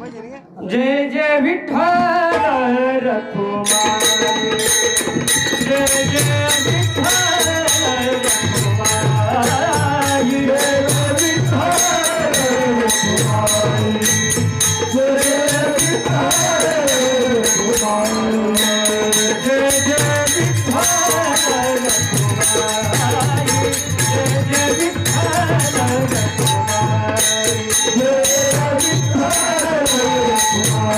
Jai Jai Vitthal रखुमारी Jai Jai Vitthal रखुमारी Jai Vitthal रखुमारी.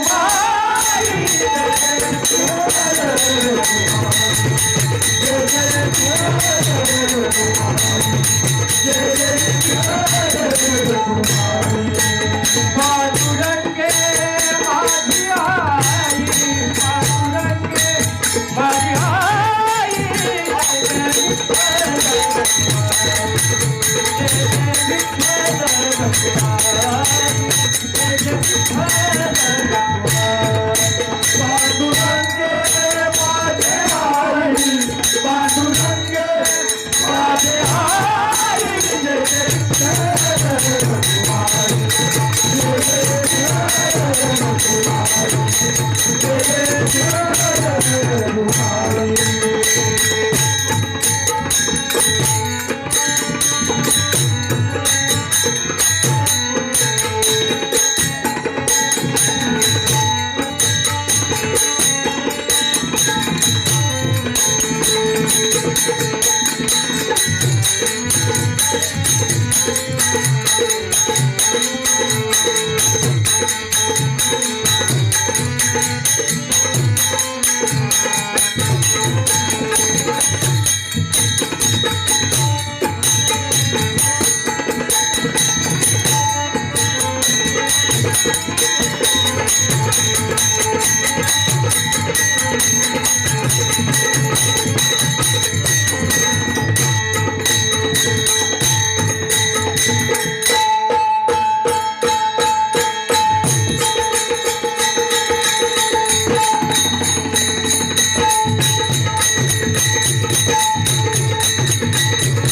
Yeah. Thank you. Thank you.